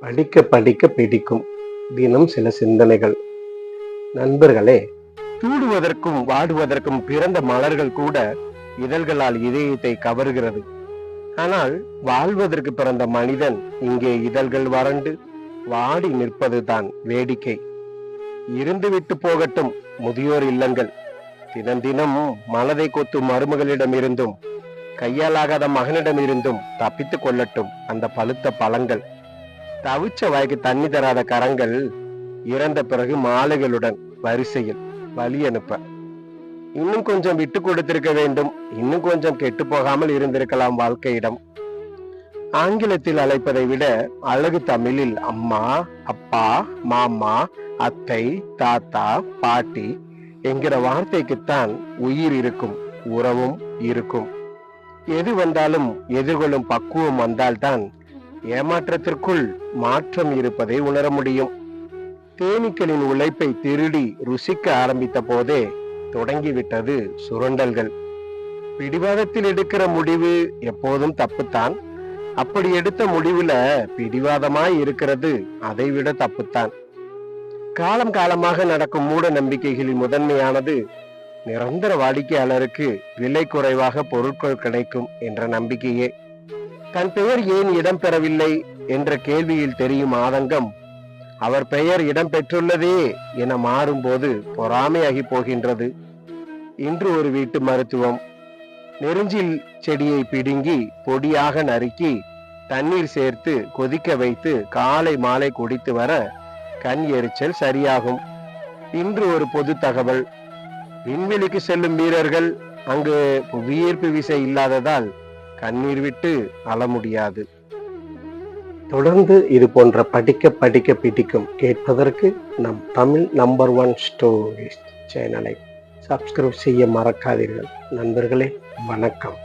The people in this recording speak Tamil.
படிக்க படிக்க பிடிக்கும். தினம் சில சிந்தனைகள். நண்பர்களே தூடுவதற்கும் வாடுவதற்கும் பிறந்த மலர்கள் கூட இதழ்களால் இதயத்தை கவர்கிறது. ஆனால் வாழ்வதற்கு பிறந்த மனிதன் இங்கே இதழ்கள் வறண்டு வாடி நிற்பதுதான் வேடிக்கை. இருந்துவிட்டு போகட்டும் முதியோர் இல்லங்கள். தினம் தினம் மலதை கொத்தும் மருமகளிடம் இருந்தும் கையாலாகாத மகனிடம் இருந்தும் தப்பித்துக் கொள்ளட்டும் அந்த பழுத்த பழங்கள். தவிச்ச வாய்க்கு தண்ணி தராத கரங்கள் இறந்த பிறகு மாலைகளுடன் வரிசையில் வழி அனுப்ப. இன்னும் கொஞ்சம் விட்டு கொடுத்திருக்க வேண்டும். இன்னும் கொஞ்சம் கெட்டு போகாமல் இருந்திருக்கலாம் வாழ்க்கையிடம். ஆங்கிலத்தில் அழைப்பதை விட அழகு தமிழில் அம்மா அப்பா மாமா அத்தை தாத்தா பாட்டி என்கிற வார்த்தைக்குத்தான் உயிர் இருக்கும் உறவும் இருக்கும். எது வந்தாலும் எதிர்கொள்ளும் பக்குவம் வந்தால்தான் ஏமாற்றத்திற்குள் மாற்றம் இருப்பதை உணர முடியும். தேனீக்களின் உழைப்பை திருடி ருசிக்க ஆரம்பித்த போதே தொடங்கிவிட்டது சுரண்டல்கள். பிடிவாதத்தில் எடுக்கிற முடிவு எப்போதும் தப்புத்தான். அப்படி எடுத்த முடிவுல பிடிவாதமாய் இருக்கிறது அதைவிட தப்புத்தான். காலம் காலமாக நடக்கும் மூட நம்பிக்கைகளில் முதன்மையானது நிரந்தர வாடிக்கையாளருக்கு விலை குறைவாக பொருட்கள் கிடைக்கும் என்ற நம்பிக்கையே. தன் பெயர் ஏன் இடம்பெறவில்லை என்ற கேள்வியில் தெரியும் ஆதங்கம். அவர் பெயர் இடம்பெற்றுள்ளதே என மாறும்போது பொறாமையாகி போகின்றது. இன்று ஒரு வீட்டு மருத்துவம். நெருஞ்சில் செடியை பிடுங்கி பொடியாக நறுக்கி தண்ணீர் சேர்த்து கொதிக்க வைத்து காலை மாலை குடித்து வர கண் எரிச்சல் சரியாகும். இன்று ஒரு பொது தகவல். விண்வெளிக்கு செல்லும் வீரர்கள் அங்கு புவியீர்ப்பு விசை இல்லாததால் கண்ணீர் விட்டு அழ முடியாது. தொடர்ந்து இது போன்ற படிக்க படிக்க பிடிக்கும் கேட்பதற்கு நம் தமிழ் நம்பர் ஒன் ஸ்டோரிஸ் சேனலை சப்ஸ்கிரைப் செய்ய மறக்காதீர்கள். நண்பர்களே வணக்கம்.